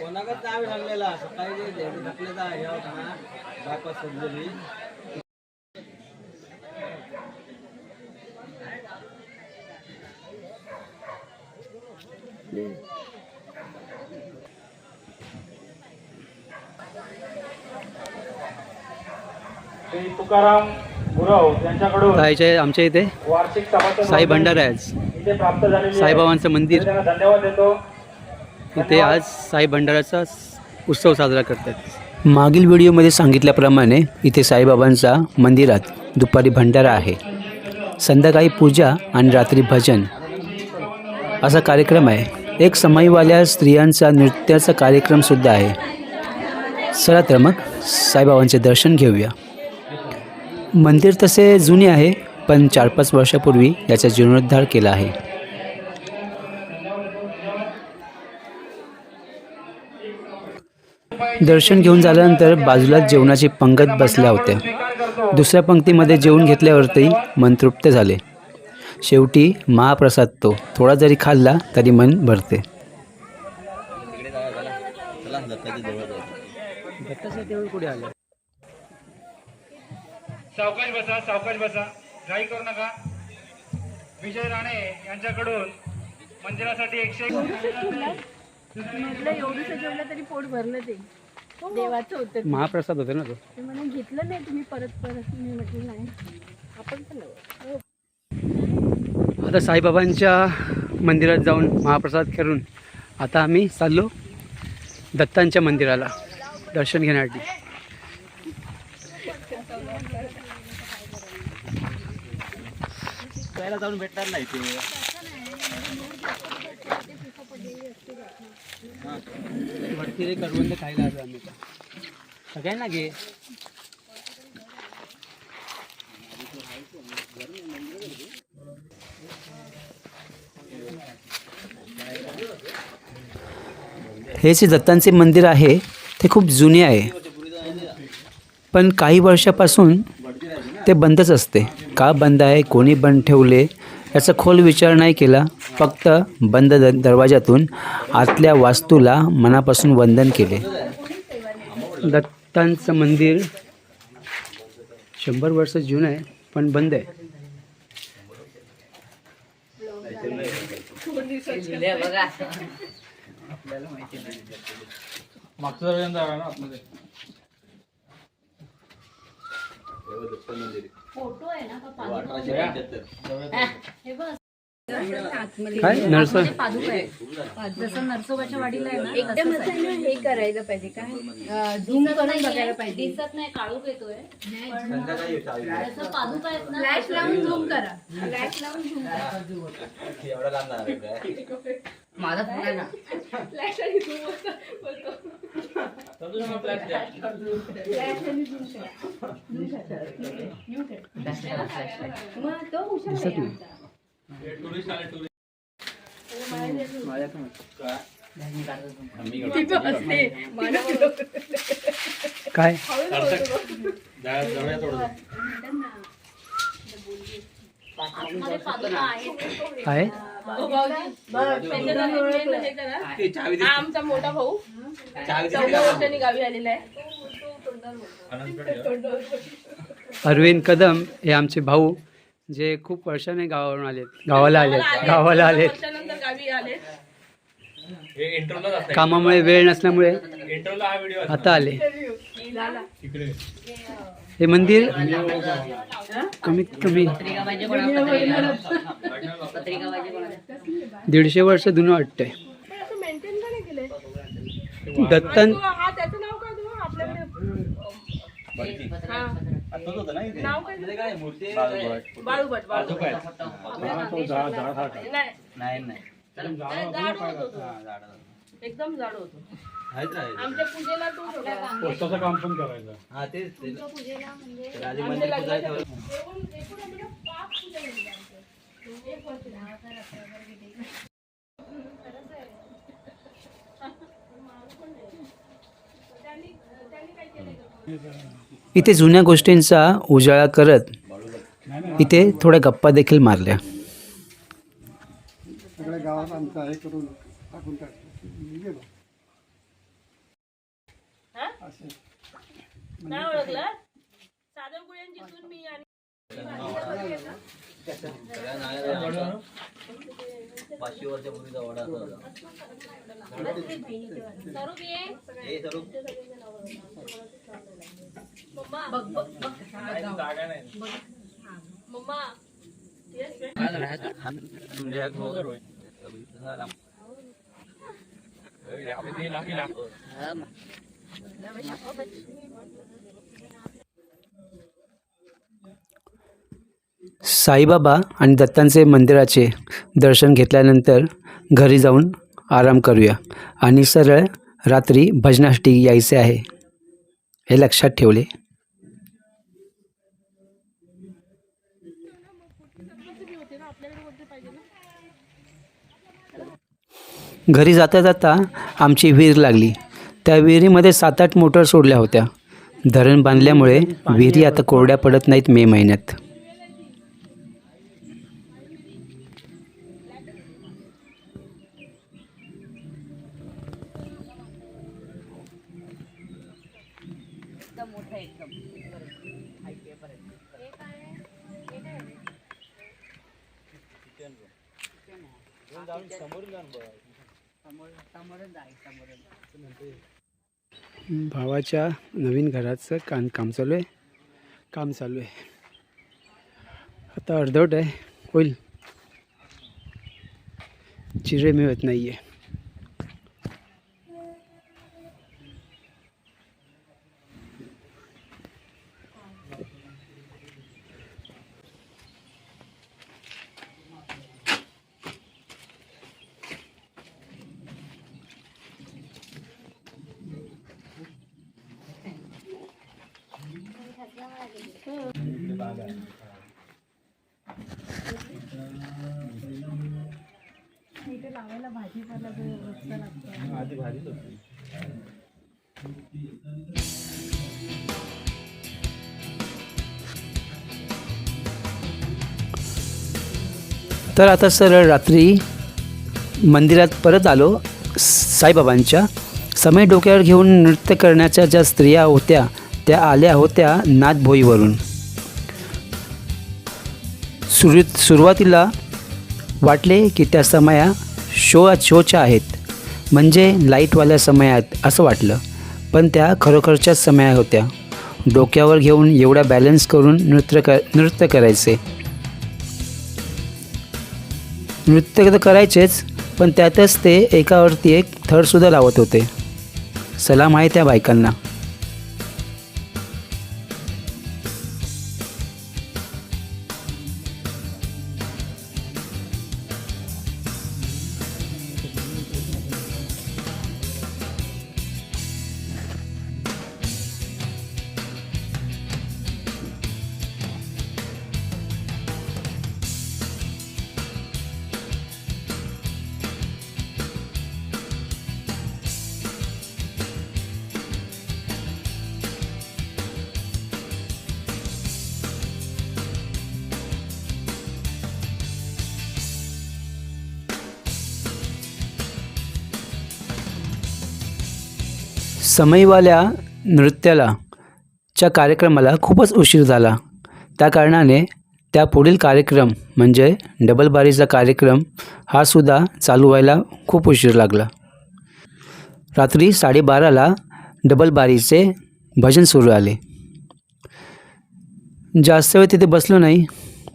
कोणाकडे जावे लागलेला सकाळी जे झेंडू टाकलेला हे होता ना बायपास समजली तुकाराम गुरव यांच्याकडून आमच्या इथे? वार्षिक साई भंडारा आहे आज इथे प्राप्त झालेली आहे. साईबाबांचं मंदिर. त्यांना धन्यवाद देतो. इथे आज साई भंडाराचा उत्सव साजरा करतात. मागील व्हिडिओमध्ये सांगितल्याप्रमाणे इथे साईबाबांचा मंदिरात दुपारी भंडारा आहे. संध्याकाळी पूजा आणि रात्री भजन. असा कार्यक्रम आहे. एक समईवाल्या स्त्रियांचा नृत्याचा कार्यक्रमसुद्धा आहे. चला तर मग साईबाबांचे दर्शन घेऊया. मंदिर तसे जुने आहे. पण चार पाच वर्षापूर्वी याचा जीर्णोद्धार केला आहे. दर्शन घेऊन झाल्यानंतर बाजूलाच जेवणाची पंगत बसल्या होत्या. दुसऱ्या पंक्तीमध्ये जेवण घेतल्यावरती मन तृप्त झाले. शेवटी महाप्रसाद तो थोडा जरी खाल्ला तरी मन भरते. सावकाश बसा सावकाश बसा. घाई करू नका विजय राणे यांच्याकडून मंदिरासाठी एकशे म्हटलं तरी पोट भरलं ते देवाचं होतं. महाप्रसाद होते ना तो ते म्हणे घेतलं नाही तुम्ही परत परत मी म्हटलं नाही आपण पण. हो. आता साईबाबांच्या मंदिरात जाऊन महाप्रसाद करून आता आम्ही चाललो दत्तांच्या मंदिराला दर्शन घेण्यासाठी जायला जाऊन भेटणार नाही ते. वरती रे करवंद खायला आलो आम्ही. सगळ्यांना घे. हे जे दत्तांचे मंदिर आहे ते खूप जुने आहे. पण काही वर्षापासून ते बंदच असते. का बंद आहे? कोणी बंद ठेवले? याचा खोल विचार नाही केला. फक्त बंद द दरवाजातून आतल्या वास्तूला मनापासून वंदन केले. दत्तांचं मंदिर शंभर वर्ष जुनं आहे पण बंद आहे. मागचं दर्शन झालं ना आतमध्ये अठराशे पंच्याहत्तर काय? नर्स जसं नरसोबाच्या वाडीला आहे ना एकदम असं आहे ना, हे करायला पाहिजे काय झूम करून बघायला पाहिजे. दिसत नाही काळोख येतोय. जसं पादुका आहेत ना फ्लॅश लावून झूम करा. फ्लॅश लावून झूम करा. एवढा लांब जाणार आहे काय? माझा फोन आहे ना. फ्लॅश आणि झूम. मग तो हुशार आहे आमचा. तिथं असते. मला काय हा आमचा मोठा भाऊ. चौदा वर्षांनी गावी आलेला आहे. अरविंद कदम हे आमचे भाऊ जे खूप वर्षाने गावावरून आलेत. गावाला आलेत. गावाला आलेत. वर्षानंतर गावी आले कामामुळे वेळ नसल्यामुळे आता आले. हे मंदिर? कमीत कमी. दीडशे वर्ष जुनं वाटतंय असं मेंटेन का नाही केलंय दत्तन हा त्याचं नाव काय तुला आपल्याकडे तोच होतं ना इथे? नाव काय काय मूर्ती? बाळूभट बाळूभट. नाही. नाही नाही. नाही, जाड होत होतो. झाडं. एकदम जाड होतो. आहेत ना हे? आमच्या पूजेला तो होता. पोस्टाचं काम पण करायचं. हा तेच ते म्हणजे तर आधी मंदिर पूजा ठेवलं एकूण एकूण आम्हाला पाच पूजा झाली आमच्या. एक वर्ष. इथे जुन्या गोष्टींचा उजाळा करत इथे थोड्या गप्पा देखील मारल्या. नाही ओळखलं? गुळ्यांची मी आणि पाचशे वर्षापूर्वीचा वडा होता. साईबाबा आणि दत्तांचे मंदिराचे दर्शन घेतल्यानंतर घरी जाऊन आराम करूया. आणि सरळ रात्री भजनाष्टी यायचे आहे. हे लक्षात ठेवले. घरी जाता जाता आमची विहीर लागली. त्या विहिरीमध्ये सात आठ मोटर सोडल्या होत्या. धरण बांधल्यामुळे विहिरी आता कोरड्या पडत नाहीत मे महिन्यात. भावाच्या नवीन घराचं काम काम चालू आहे. काम चालू आहे. आता अर्धवट आहे. होईल. चिरे मिळत नाही आहे तर आता सरळ रात्री मंदिरात परत आलो. साईबाबांच्या. समय डोक्यावर घेऊन नृत्य करण्याच्या ज्या स्त्रिया होत्या त्या आल्या होत्या नाथभोईवरून. सुरू सुरुवातीला वाटले की त्या समया शो शोच्या आहेत म्हणजे लाईटवाल्या समयात असं वाटलं. पण त्या खरोखरच्याच समया होत्या. डोक्यावर घेऊन एवढा बॅलन्स करून नृत्य कर नृत्य करायचे. नृत्य तर करायचेच पण त्यातच ते एकावरती एक थरसुद्धा लावत होते. सलाम आहे त्या बायकांना. समईवाल्या नृत्याला च्या कार्यक्रमाला खूपच उशीर झाला. त्या कारणाने त्या पुढील कार्यक्रम म्हणजे डबल बारीचा कार्यक्रम हा सुद्धा चालू व्हायला खूप उशीर लागला. रात्री साडेबाराला डबल बारीचे भजन सुरू आले. जास्त वेळ तिथे बसलो नाही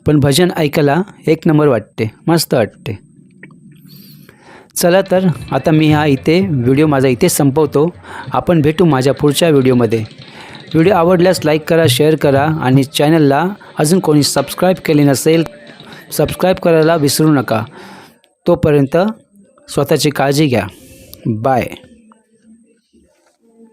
पण भजन ऐकायला एक नंबर वाटते मस्त वाटते. चला तर आता मी हा इथे व्हिडिओ माझा इथे संपवतो. आपण भेटू माझ्या पुढच्या व्हिडिओमध्ये. व्हिडिओ आवडल्यास लाईक करा शेअर करा आणि चॅनलला अजून कोणी सबस्क्राईब केले नसेल सबस्क्राईब करायला विसरू नका. तोपर्यंत स्वतःची काळजी घ्या. बाय